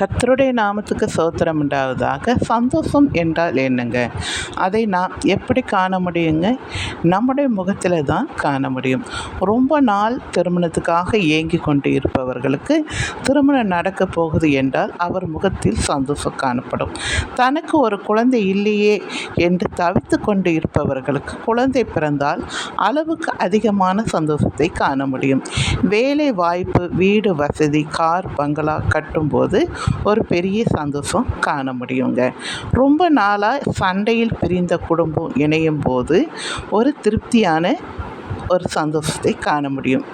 கத்தருடைய நாமத்துக்கு சோத்திரம் உண்டாவதாக. சந்தோஷம் என்றால் என்னங்க? அதை நாம் எப்படி காண முடியுங்க? நம்முடைய முகத்தில் தான் காண முடியும். ரொம்ப நாள் திருமணத்துக்காக ஏங்கி கொண்டு இருப்பவர்களுக்கு திருமணம் நடக்க போகுது என்றால் அவர் முகத்தில் சந்தோஷம் காணப்படும். தனக்கு ஒரு குழந்தை இல்லையே என்று தவித்து கொண்டு இருப்பவர்களுக்கு குழந்தை பிறந்தால் அளவுக்கு அதிகமான சந்தோஷத்தை காண முடியும். வேலை வாய்ப்பு வீடு வசதி கார் பங்களா கட்டும்போது ஒரு பெரிய சந்தோஷம் காண முடியுங்க. ரொம்ப நாளாக சண்டையில் பிரிந்த குடும்பம் இணையும் போது ஒரு திருப்தியான ஒரு சந்தோஷத்தை காண முடியும்.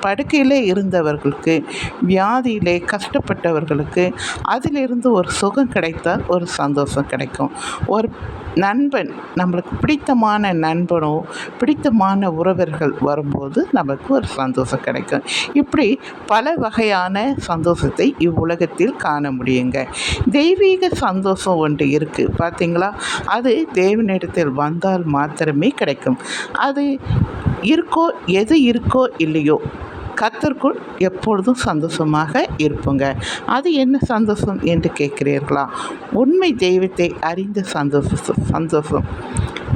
படுக்கையில் இருந்தவர்களுக்கு வியாதியிலே கஷ்டப்பட்டவர்களுக்கு அதிலிருந்து ஒரு சுகம் கிடைத்தால் ஒரு சந்தோஷம் கிடைக்கும். ஒரு நண்பன் நம்மளுக்கு பிடித்தமான நண்பனோ பிடித்தமான உறவர்கள் வரும்போது நமக்கு ஒரு சந்தோஷம் கிடைக்கும். இப்படி பல வகையான சந்தோஷத்தை இவ்வுலகத்தில் காண முடியுங்க. தெய்வீக சந்தோஷம் ஒன்று இருக்குது பார்த்தீங்களா அது தேவனிடத்தில் வந்தால் மாத்திரமே கிடைக்கும். அது இருக்கோ எது இருக்கோ இல்லையோ கத்திற்குள் எப்பொழுதும் சந்தோஷமாக இருப்போங்க. அது என்ன சந்தோஷம் என்று கேட்கிறீர்களா? உண்மை தெய்வத்தை அறிந்த சந்தோஷம் சந்தோஷம்.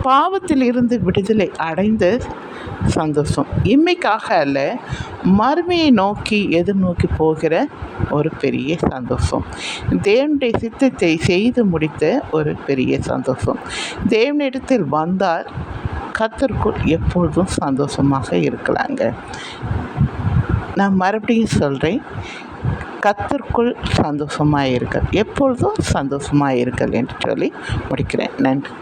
பாவத்தில் இருந்து விடுதலை அடைந்த சந்தோஷம். இம்மைக்காக அல்ல மறுமையை நோக்கி எதிர்நோக்கி போகிற ஒரு பெரிய சந்தோஷம். தேவனுடைய சித்தத்தை செய்து முடித்த ஒரு பெரிய சந்தோஷம். தேவனிடத்தில் வந்தால் கத்திற்குள் எப்பொழுதும் சந்தோஷமாக இருக்கலாங்க. நான் மறுபடியும் சொல்கிறேன் கத்திற்குள் சந்தோஷமாக இருக்க எப்பொழுதும் சந்தோஷமாக இருக்கல் என்று சொல்லி முடிக்கிறேன். நன்றி.